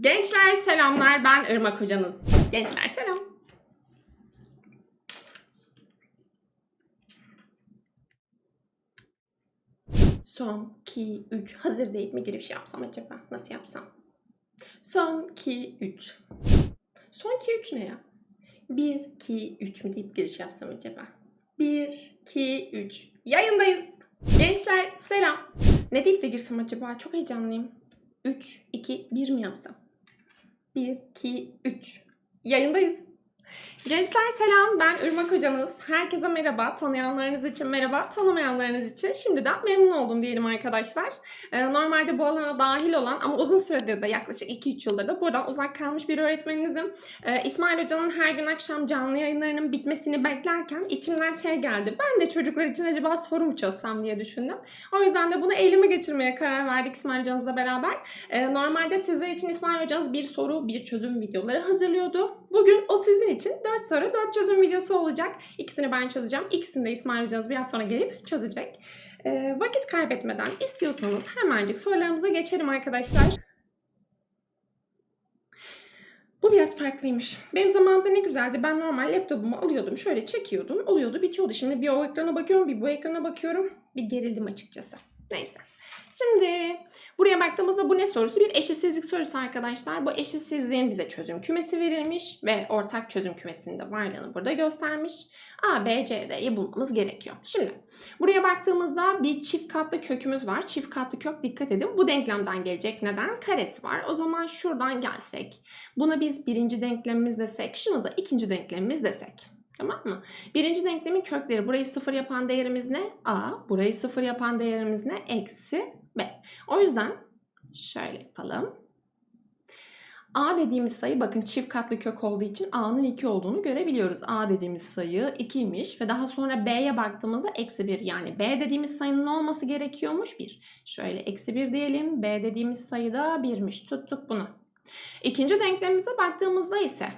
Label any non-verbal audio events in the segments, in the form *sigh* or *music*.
Gençler selamlar ben Irmak hocanız. Gençler selam. Son 2 3 hazır deyip mi giriş yapsam acaba? Nasıl yapsam? Son 2 3. Son 2 3 ne ya? 1 2 3 mü deyip giriş yapsam acaba? 1 2 3. Yayındayız. Gençler selam. Ne deyip de girsem acaba? Çok heyecanlıyım. 3 2 1 mi yapsam? 1, 2, 3. Yayındayız. Gençler selam, ben Irmak hocanız. Herkese merhaba, tanıyanlarınız için merhaba, tanımayanlarınız için şimdiden memnun oldum diyelim arkadaşlar. Ee, normalde bu alana dahil olan ama uzun süredir de yaklaşık 2-3 yıldır da buradan uzak kalmış bir öğretmeninizim. Ee, İsmail hocanın her gün akşam canlı yayınlarının bitmesini beklerken içimden şey geldi. Ben de çocuklar için acaba soru mu çözsem diye düşündüm. O yüzden de bunu elime geçirmeye karar verdik İsmail hocanızla beraber. Ee, normalde sizler için İsmail hocanız bir soru, bir çözüm videoları hazırlıyordu. Bugün o sizin için 4 soru, 4 çözüm videosu olacak. İkisini ben çözeceğim. İkisini de İsmail hocanız biraz sonra gelip çözecek. Ee, vakit kaybetmeden istiyorsanız hemencik sorularımıza geçelim arkadaşlar. Bu biraz farklıymış. Benim zamanımda ne güzeldi. Ben normal laptopumu alıyordum. Şöyle çekiyordum. Oluyordu, bitiyordu. Şimdi bir o ekrana bakıyorum, bir bu ekrana bakıyorum. Bir gerildim açıkçası. Neyse. Şimdi buraya baktığımızda bu ne sorusu? Bir eşitsizlik sorusu arkadaşlar. Bu eşitsizliğin bize çözüm kümesi verilmiş ve ortak çözüm kümesinin de varlığını burada göstermiş. A, B, C, D'yi bulmamız gerekiyor. Şimdi buraya baktığımızda bir çift katlı kökümüz var. Çift katlı kök dikkat edin. Bu denklemden gelecek. Neden? Karesi var. O zaman şuradan gelsek. Buna biz birinci denklemimiz desek. Şunu da ikinci denklemimiz desek. Tamam mı? Birinci denklemin kökleri. Burayı sıfır yapan değerimiz ne? A. Burayı sıfır yapan değerimiz ne? Eksi B. O yüzden şöyle yapalım. A dediğimiz sayı bakın çift katlı kök olduğu için A'nın 2 olduğunu görebiliyoruz. A dediğimiz sayı 2'ymiş ve daha sonra B'ye baktığımızda eksi 1 yani B dediğimiz sayının olması gerekiyormuş 1. Şöyle eksi 1 diyelim. B dediğimiz sayı da 1'miş. Tuttuk bunu. İkinci denklemimize baktığımızda ise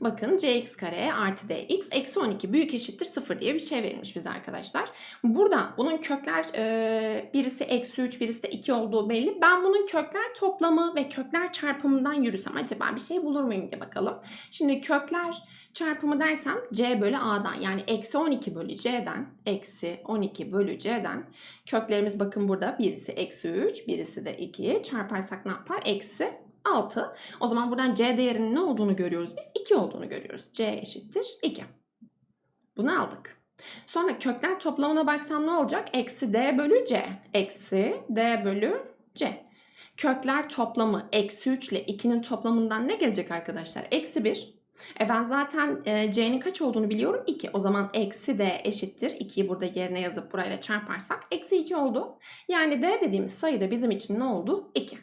Bakın cx kare artı dx eksi 12 büyük eşittir 0 diye bir şey verilmiş bize arkadaşlar. Burada bunun kökler e, birisi eksi 3 birisi de 2 olduğu belli. Ben bunun kökler toplamı ve kökler çarpımından yürüsem acaba bir şey bulur muyum diye bakalım. Şimdi kökler çarpımı dersem c bölü a'dan yani eksi 12 bölü c'den eksi 12 bölü c'den köklerimiz bakın burada birisi eksi 3 birisi de 2 çarparsak ne yapar? Eksi 6. O zaman buradan C değerinin ne olduğunu görüyoruz biz? 2 olduğunu görüyoruz. C eşittir 2. Bunu aldık. Sonra kökler toplamına baksam ne olacak? Eksi D bölü C. Eksi D bölü C. Kökler toplamı eksi 3 ile 2'nin toplamından ne gelecek arkadaşlar? Eksi 1. E ben zaten e, C'nin kaç olduğunu biliyorum? 2. O zaman eksi D eşittir. 2'yi burada yerine yazıp burayla çarparsak eksi 2 oldu. Yani D dediğimiz sayı da bizim için ne oldu? 2.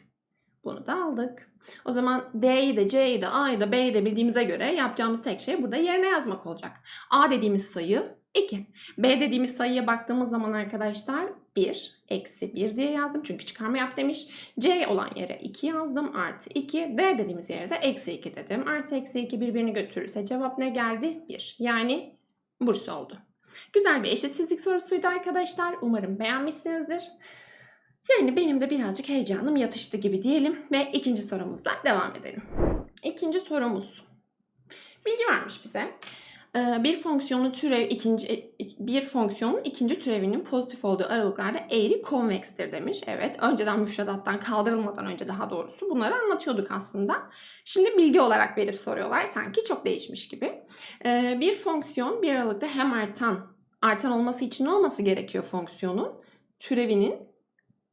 Bunu da aldık. O zaman D'yi de C'yi de A'yı da B'yi de bildiğimize göre yapacağımız tek şey burada yerine yazmak olacak. A dediğimiz sayı 2. B dediğimiz sayıya baktığımız zaman arkadaşlar 1, eksi 1 diye yazdım. Çünkü çıkarma yap demiş. C olan yere 2 yazdım. Artı 2. D dediğimiz yere de eksi 2 dedim. Artı eksi 2 birbirini götürürse cevap ne geldi? 1. Yani Bursa oldu. Güzel bir eşitsizlik sorusuydu arkadaşlar. Umarım beğenmişsinizdir. Yani benim de birazcık heyecanım yatıştı gibi diyelim ve ikinci sorumuzla devam edelim. İkinci sorumuz. Bilgi vermiş bize. Ee, Bir fonksiyonun türev ikinci bir fonksiyonun ikinci türevinin pozitif olduğu aralıklarda eğri konvekstir demiş. Evet, önceden müfredattan kaldırılmadan önce daha doğrusu bunları anlatıyorduk aslında. Şimdi bilgi olarak verip soruyorlar. Sanki çok değişmiş gibi. Ee, Bir fonksiyon bir aralıkta hem artan, artan olması için ne olması gerekiyor fonksiyonun? Türevinin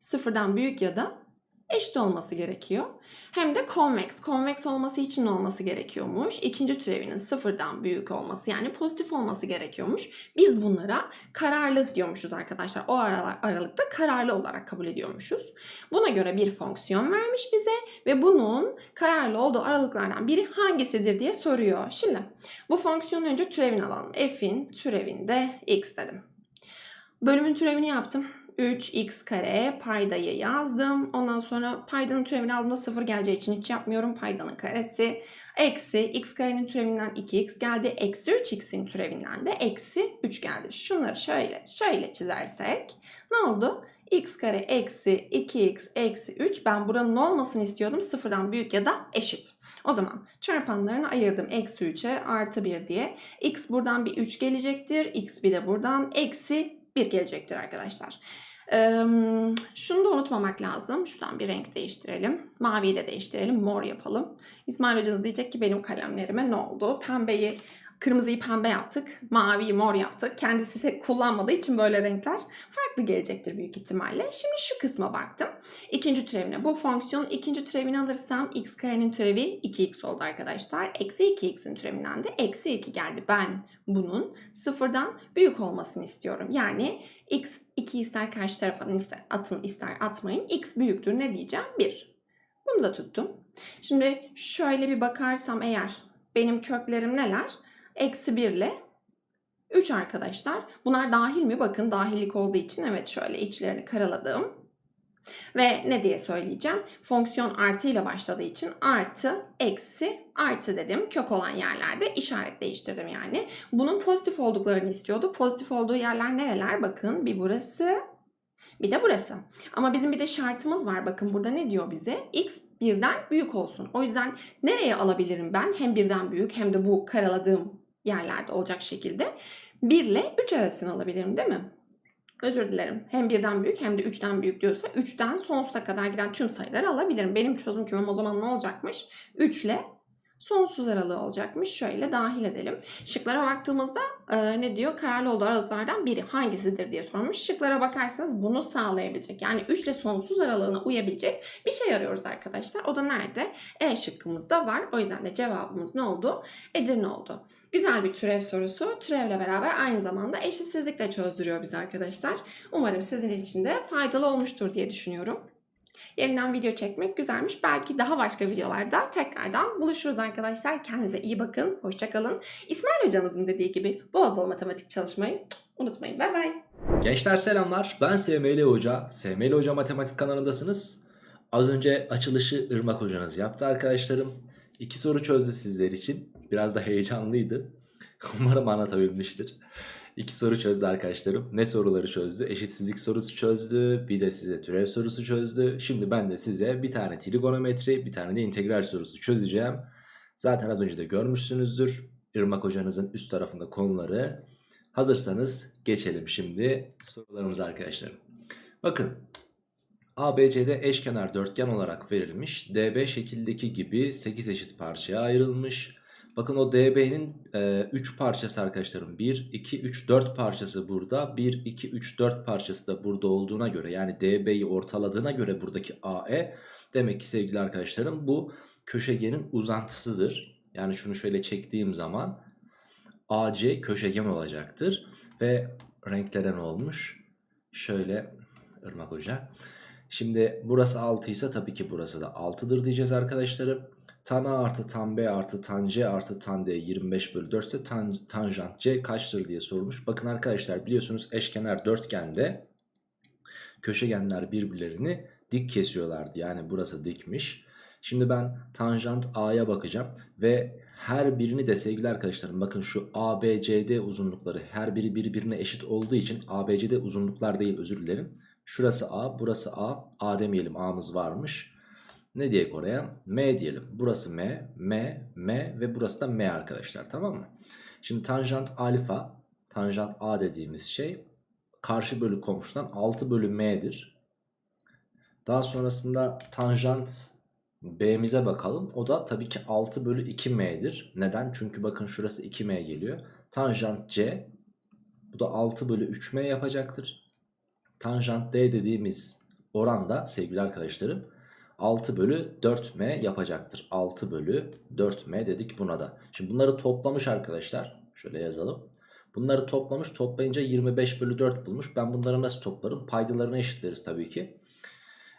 sıfırdan büyük ya da eşit olması gerekiyor. Hem de convex. Convex olması için olması gerekiyormuş. İkinci türevinin sıfırdan büyük olması yani pozitif olması gerekiyormuş. Biz bunlara kararlı diyormuşuz arkadaşlar. O aralıkta kararlı olarak kabul ediyormuşuz. Buna göre bir fonksiyon vermiş bize ve bunun kararlı olduğu aralıklardan biri hangisidir diye soruyor. Şimdi bu fonksiyonun önce türevini alalım. F'in türevinde x dedim. Bölümün türevini yaptım. 3x kare paydayı yazdım. Ondan sonra paydanın türevini aldığımda 0 geleceği için hiç yapmıyorum. Paydanın karesi eksi x karenin türevinden 2x geldi. Eksi 3x'in türevinden de eksi 3 geldi. Şunları şöyle şöyle çizersek ne oldu? x kare eksi 2x eksi 3. Ben buranın olmasını istiyordum? Sıfırdan büyük ya da eşit. O zaman çarpanlarını ayırdım. Eksi 3'e artı 1 diye. x buradan bir 3 gelecektir. x bir de buradan eksi 1 gelecektir arkadaşlar. Ee, şunu da unutmamak lazım. Şuradan bir renk değiştirelim. Maviyi de değiştirelim. Mor yapalım. İsmail hocanız diyecek ki benim kalemlerime ne oldu? Pembeyi Kırmızıyı pembe yaptık, maviyi mor yaptık. Kendisi kullanmadığı için böyle renkler farklı gelecektir büyük ihtimalle. Şimdi şu kısma baktım. İkinci türevine. Bu fonksiyonun ikinci türevini alırsam x karenin türevi 2x oldu arkadaşlar. Eksi 2x'in türevinden de eksi 2 geldi. Ben bunun sıfırdan büyük olmasını istiyorum. Yani x 2 ister karşı tarafa ister, atın ister atmayın. x büyüktür ne diyeceğim? 1. Bunu da tuttum. Şimdi şöyle bir bakarsam eğer benim köklerim neler? Eksi 1 ile 3 arkadaşlar. Bunlar dahil mi? Bakın dahillik olduğu için evet şöyle içlerini karaladım. Ve ne diye söyleyeceğim? Fonksiyon artı ile başladığı için artı, eksi, artı dedim. Kök olan yerlerde işaret değiştirdim yani. Bunun pozitif olduklarını istiyordu. Pozitif olduğu yerler nereler? Bakın bir burası, bir de burası. Ama bizim bir de şartımız var. Bakın burada ne diyor bize? X birden büyük olsun. O yüzden nereye alabilirim ben? Hem birden büyük hem de bu karaladığım yerlerde olacak şekilde 1 ile 3 arasını alabilirim değil mi? Özür dilerim. Hem birden büyük hem de 3'ten büyük diyorsa 3'ten sonsuza kadar giden tüm sayıları alabilirim. Benim çözüm kümem o zaman ne olacakmış? 3 ile sonsuz aralığı olacakmış. Şöyle dahil edelim. Şıklara baktığımızda e, ne diyor? Kararlı olduğu aralıklardan biri hangisidir diye sormuş. Şıklara bakarsanız bunu sağlayabilecek yani 3 ile sonsuz aralığına uyabilecek bir şey arıyoruz arkadaşlar. O da nerede? E şıkkımızda var. O yüzden de cevabımız ne oldu? Edirne oldu. Güzel bir türev sorusu. Türevle beraber aynı zamanda eşitsizlik de çözdürüyor bize arkadaşlar. Umarım sizin için de faydalı olmuştur diye düşünüyorum. Yeniden video çekmek güzelmiş. Belki daha başka videolarda tekrardan buluşuruz arkadaşlar. Kendinize iyi bakın. Hoşçakalın. İsmail hocanızın dediği gibi bol bol matematik çalışmayı unutmayın. Bay bay. Gençler selamlar. Ben SML Hoca. SML Hoca Matematik kanalındasınız. Az önce açılışı Irmak hocanız yaptı arkadaşlarım. İki soru çözdü sizler için. Biraz da heyecanlıydı. *laughs* Umarım anlatabilmiştir. İki soru çözdü arkadaşlarım. Ne soruları çözdü? Eşitsizlik sorusu çözdü. Bir de size türev sorusu çözdü. Şimdi ben de size bir tane trigonometri, bir tane de integral sorusu çözeceğim. Zaten az önce de görmüşsünüzdür. Irmak hocanızın üst tarafında konuları. Hazırsanız geçelim şimdi sorularımıza arkadaşlarım. Bakın ABCD eşkenar dörtgen olarak verilmiş. DB şekildeki gibi 8 eşit parçaya ayrılmış. Bakın o DB'nin 3 parçası arkadaşlarım. 1, 2, 3, 4 parçası burada. 1, 2, 3, 4 parçası da burada olduğuna göre yani DB'yi ortaladığına göre buradaki AE demek ki sevgili arkadaşlarım bu köşegenin uzantısıdır. Yani şunu şöyle çektiğim zaman AC köşegen olacaktır. Ve renklere ne olmuş? Şöyle Irmak Hoca. Şimdi burası 6 ise tabii ki burası da 6'dır diyeceğiz arkadaşlarım. Tan A artı tan B artı tan C artı tan D 25 bölü 4 ise tan, tanjant C kaçtır diye sorulmuş. Bakın arkadaşlar biliyorsunuz eşkenar dörtgende köşegenler birbirlerini dik kesiyorlardı. Yani burası dikmiş. Şimdi ben tanjant A'ya bakacağım ve her birini de sevgili arkadaşlarım bakın şu ABCD uzunlukları her biri birbirine eşit olduğu için ABCD uzunluklar değil özür dilerim. Şurası A burası A A demeyelim A'mız varmış. Ne diyek oraya? M diyelim. Burası M, M, M ve burası da M arkadaşlar tamam mı? Şimdi tanjant alfa, tanjant A dediğimiz şey karşı bölü komşudan 6 bölü M'dir. Daha sonrasında tanjant B'mize bakalım. O da tabii ki 6 bölü 2M'dir. Neden? Çünkü bakın şurası 2M geliyor. Tanjant C bu da 6 bölü 3M yapacaktır. Tanjant D dediğimiz oranda sevgili arkadaşlarım 6 bölü 4M yapacaktır. 6 bölü 4M dedik buna da. Şimdi bunları toplamış arkadaşlar. Şöyle yazalım. Bunları toplamış toplayınca 25 bölü 4 bulmuş. Ben bunları nasıl toplarım? Paydalarını eşitleriz tabii ki.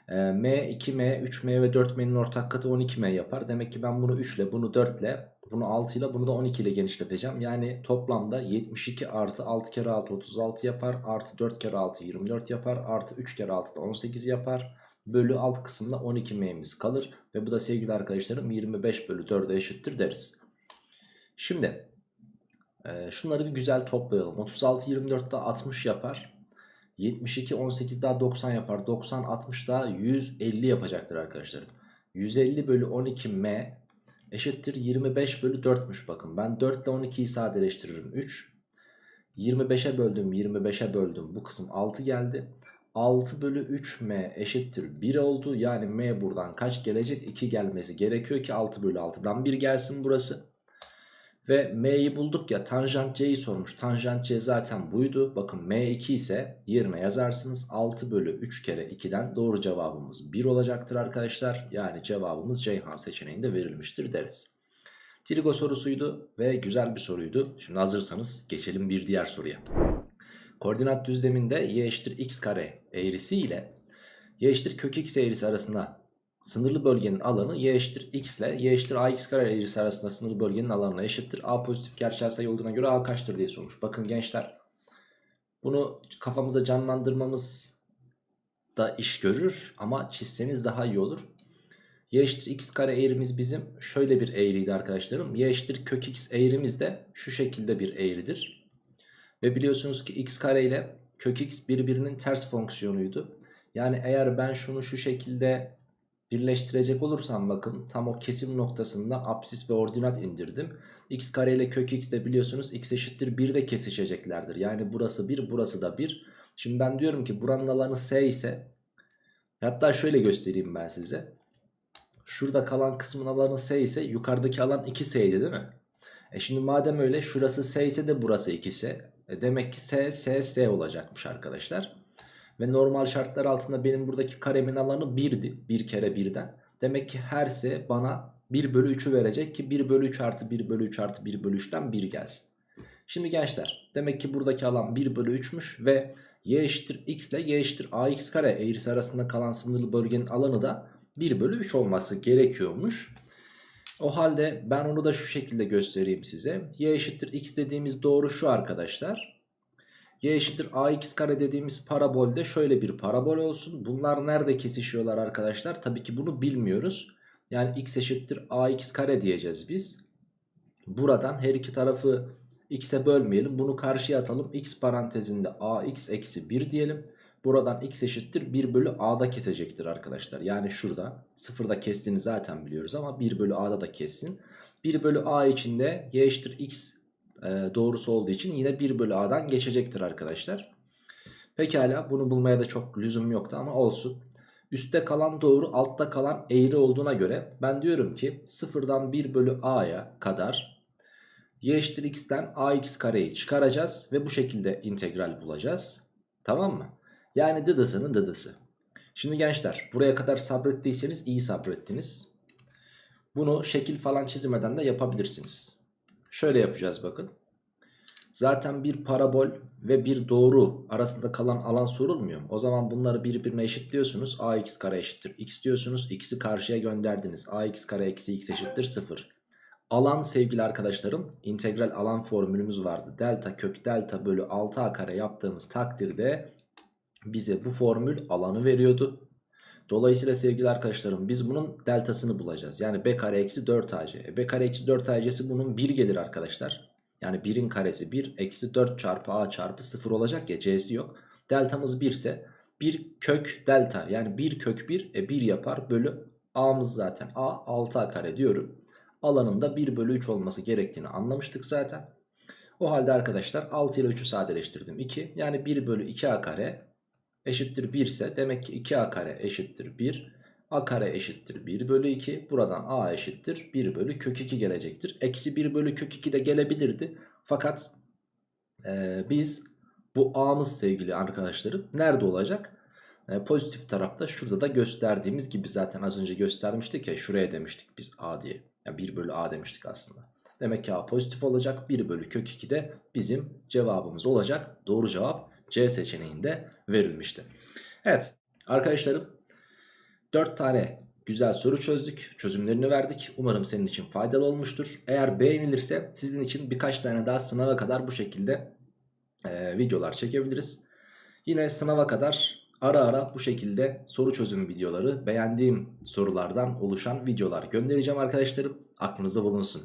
Ee, M, 2M, 3M ve 4M'nin ortak katı 12M yapar. Demek ki ben bunu 3 ile, bunu 4 ile, bunu 6 ile, bunu da 12 ile genişleteceğim. Yani toplamda 72 artı 6 kere 6 36 yapar. Artı 4 kere 6 24 yapar. Artı 3 kere 6 da 18 yapar. Bölü alt kısımda 12M'miz kalır. Ve bu da sevgili arkadaşlarım 25 bölü 4'e eşittir deriz. Şimdi e, şunları bir güzel toplayalım. 36 24 da 60 yapar. 72 18 daha 90 yapar. 90 60 daha 150 yapacaktır arkadaşlar. 150 bölü 12 m eşittir 25 bölü 4'müş bakın. Ben 4 ile 12'yi sadeleştiririm 3. 25'e böldüm 25'e böldüm bu kısım 6 geldi. 6 bölü 3m eşittir 1 oldu. Yani m buradan kaç gelecek? 2 gelmesi gerekiyor ki 6 bölü 6'dan 1 gelsin burası. Ve m'yi bulduk ya tanjant c'yi sormuş. Tanjant c zaten buydu. Bakın m2 ise yerine yazarsınız. 6 bölü 3 kere 2'den doğru cevabımız 1 olacaktır arkadaşlar. Yani cevabımız Ceyhan seçeneğinde verilmiştir deriz. Trigo sorusuydu ve güzel bir soruydu. Şimdi hazırsanız geçelim bir diğer soruya. Koordinat düzleminde y eşittir x kare eğrisi ile y eşittir kök x eğrisi arasında sınırlı bölgenin alanı y eşittir x ile y eşittir ax kare eğrisi arasında sınırlı bölgenin alanına eşittir. A pozitif gerçel sayı olduğuna göre a kaçtır diye sormuş. Bakın gençler bunu kafamızda canlandırmamız da iş görür ama çizseniz daha iyi olur. Y eşittir x kare eğrimiz bizim şöyle bir eğriydi arkadaşlarım. Y eşittir kök x eğrimiz de şu şekilde bir eğridir. Ve biliyorsunuz ki x kare ile kök x birbirinin ters fonksiyonuydu. Yani eğer ben şunu şu şekilde birleştirecek olursam bakın tam o kesim noktasında apsis ve ordinat indirdim. x kare ile kök x de biliyorsunuz x eşittir 1 de kesişeceklerdir. Yani burası 1 burası da 1. Şimdi ben diyorum ki buranın alanı s ise hatta şöyle göstereyim ben size. Şurada kalan kısmın alanı s ise yukarıdaki alan 2s'ydi değil mi? E şimdi madem öyle şurası s ise de burası 2s. E demek ki s s s olacakmış arkadaşlar. Ve normal şartlar altında benim buradaki karemin alanı 1'di. 1 kere 1'den. Demek ki her s bana 1 bölü 3'ü verecek ki 1 bölü 3 artı 1 bölü 3 artı 1 bölü 3'ten 1 gelsin. Şimdi gençler demek ki buradaki alan 1 bölü 3'müş ve y eşittir x ile y eşittir ax kare eğrisi arasında kalan sınırlı bölgenin alanı da 1 bölü 3 olması gerekiyormuş. O halde ben onu da şu şekilde göstereyim size. y eşittir x dediğimiz doğru şu arkadaşlar. y eşittir ax kare dediğimiz parabolde şöyle bir parabol olsun. Bunlar nerede kesişiyorlar arkadaşlar? Tabii ki bunu bilmiyoruz. Yani x eşittir ax kare diyeceğiz biz. Buradan her iki tarafı x'e bölmeyelim. Bunu karşıya atalım. x parantezinde ax eksi 1 diyelim. Buradan x eşittir 1 bölü a'da kesecektir arkadaşlar. Yani şurada sıfırda kestiğini zaten biliyoruz ama 1 bölü a'da da kessin. 1 bölü a içinde y eşittir x e, doğrusu olduğu için yine 1 bölü a'dan geçecektir arkadaşlar. Pekala bunu bulmaya da çok lüzum yoktu ama olsun. Üstte kalan doğru altta kalan eğri olduğuna göre ben diyorum ki sıfırdan 1 bölü a'ya kadar y eşittir x'ten ax kareyi çıkaracağız ve bu şekilde integral bulacağız. Tamam mı? Yani dıdısının dıdısı. Şimdi gençler buraya kadar sabrettiyseniz iyi sabrettiniz. Bunu şekil falan çizmeden de yapabilirsiniz. Şöyle yapacağız bakın. Zaten bir parabol ve bir doğru arasında kalan alan sorulmuyor mu? O zaman bunları birbirine eşitliyorsunuz. ax kare eşittir x diyorsunuz. x'i karşıya gönderdiniz. ax kare eksi x eşittir 0. Alan sevgili arkadaşlarım integral alan formülümüz vardı. Delta kök delta bölü 6a kare yaptığımız takdirde bize bu formül alanı veriyordu. Dolayısıyla sevgili arkadaşlarım biz bunun deltasını bulacağız. Yani b kare eksi 4ac. E, b kare eksi 4ac'si bunun 1 gelir arkadaşlar. Yani 1'in karesi 1 eksi 4 çarpı a çarpı 0 olacak ya c'si yok. Deltamız 1 ise 1 kök delta yani 1 kök 1 e 1 yapar bölü a'mız zaten a 6a kare diyorum. Alanında 1 bölü 3 olması gerektiğini anlamıştık zaten. O halde arkadaşlar 6 ile 3'ü sadeleştirdim 2 yani 1 bölü 2a kare eşittir 1 ise demek ki 2a kare eşittir 1. a kare eşittir 1 bölü 2. Buradan a eşittir 1 bölü kök 2 gelecektir. Eksi 1 bölü kök 2 de gelebilirdi. Fakat e, biz bu a'mız sevgili arkadaşlarım nerede olacak? E, pozitif tarafta şurada da gösterdiğimiz gibi zaten az önce göstermiştik ya şuraya demiştik biz a diye. Yani 1 bölü a demiştik aslında. Demek ki a pozitif olacak 1 bölü kök 2 de bizim cevabımız olacak. Doğru cevap C seçeneğinde verilmişti. Evet arkadaşlarım 4 tane güzel soru çözdük. Çözümlerini verdik. Umarım senin için faydalı olmuştur. Eğer beğenilirse sizin için birkaç tane daha sınava kadar bu şekilde e, videolar çekebiliriz. Yine sınava kadar ara ara bu şekilde soru çözüm videoları beğendiğim sorulardan oluşan videolar göndereceğim arkadaşlarım. Aklınızda bulunsun.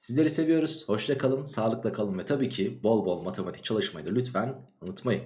Sizleri seviyoruz. Hoşça kalın, sağlıkla kalın ve tabii ki bol bol matematik çalışmayı da lütfen unutmayın.